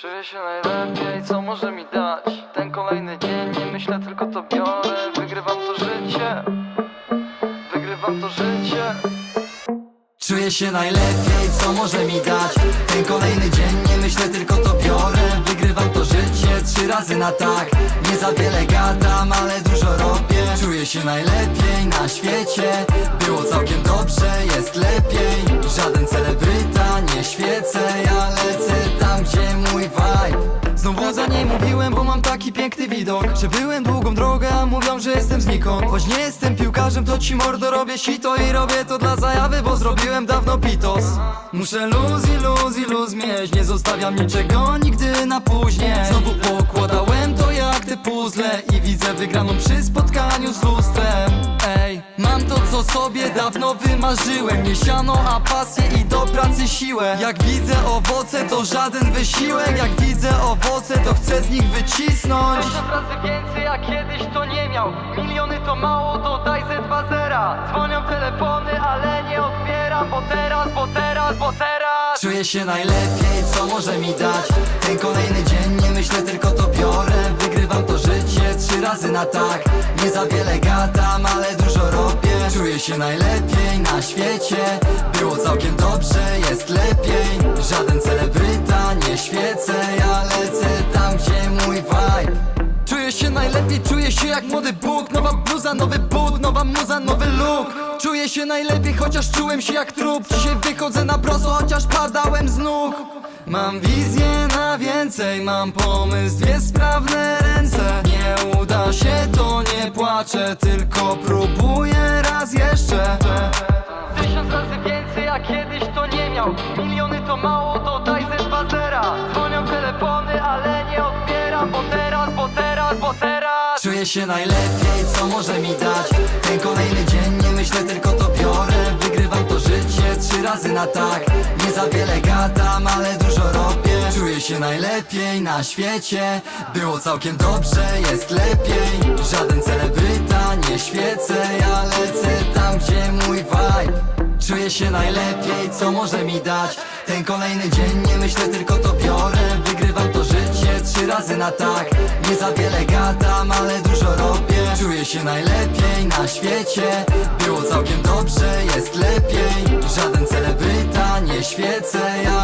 Czuję się najlepiej, co może mi dać Ten kolejny dzień, nie myślę, tylko to biorę. Wygrywam to życie. Wygrywam to życie. Czuję się najlepiej, co może mi dać Ten kolejny dzień, nie myślę, tylko to biorę. Wygrywam to życie trzy razy na tak. Nie za wiele gadam, ale dużo robię. Czuję się najlepiej na świecie. Było całkiem dobrze, jest lepiej. Żaden celebryta, taki piękny widok Że byłem długą drogę, a mówią, że jestem znikąd. Choć nie jestem piłkarzem, to ci mordo robię sito I robię to dla zajawy, bo zrobiłem dawno pitos. Muszę luz i luz i luz mieć Nie zostawiam niczego nigdy na później. Znowu pokładałem to jak te puzzle I widzę wygraną przy spotkaniu z lustrem. Ej, mam to co sobie dawno wymarzyłem. Nie siano, a pasję i do pracy siłę. Jak widzę owoce, to żaden wysiłek. Jak widzę owoce, to chcę z nich wycisnąć. Tysiąc razy więcej, jak kiedyś to nie miał. Miliony to mało, to daj ze dwa zera. Dzwonią telefony, ale nie odbieram Bo teraz, bo teraz, bo teraz. Czuję się najlepiej, co może mi dać? Ten kolejny dzień, nie myślę, tylko to biorę. Wygrywam to życie trzy razy na tak. Nie za wiele gadam, ale dużo robię. Czuję się najlepiej na świecie. Było całkiem dobrze, jest lepiej. Żaden celebryta, czuję się jak młody Bóg Nowa bluza, nowy but, nowa muza, nowy look. Czuję się najlepiej, chociaż czułem się jak trup. Dzisiaj wychodzę na prosto, chociaż padałem z nóg. Mam wizję na więcej, mam pomysł, dwie sprawne ręce. Nie uda się, to nie płaczę, tylko próbuję raz jeszcze. Tysiąc razy więcej, jak kiedyś to nie miał. Miliony się najlepiej, co może mi dać? Ten kolejny dzień, nie myślę, tylko to biorę. Wygrywam to życie trzy razy na tak. Nie za wiele gadam, ale dużo robię. Czuję się najlepiej na świecie. Było całkiem dobrze, jest lepiej. Żaden celebryta, nie świecę Ja lecę tam, gdzie mój vibe. Czuję się najlepiej, co może mi dać? Ten kolejny dzień, nie myślę, tylko to biorę. Wygrywam na tak. Nie za wiele gadam, ale dużo robię. Czuję się najlepiej na świecie. Było całkiem dobrze, jest lepiej. Żaden celebryta, nie świecę. Ja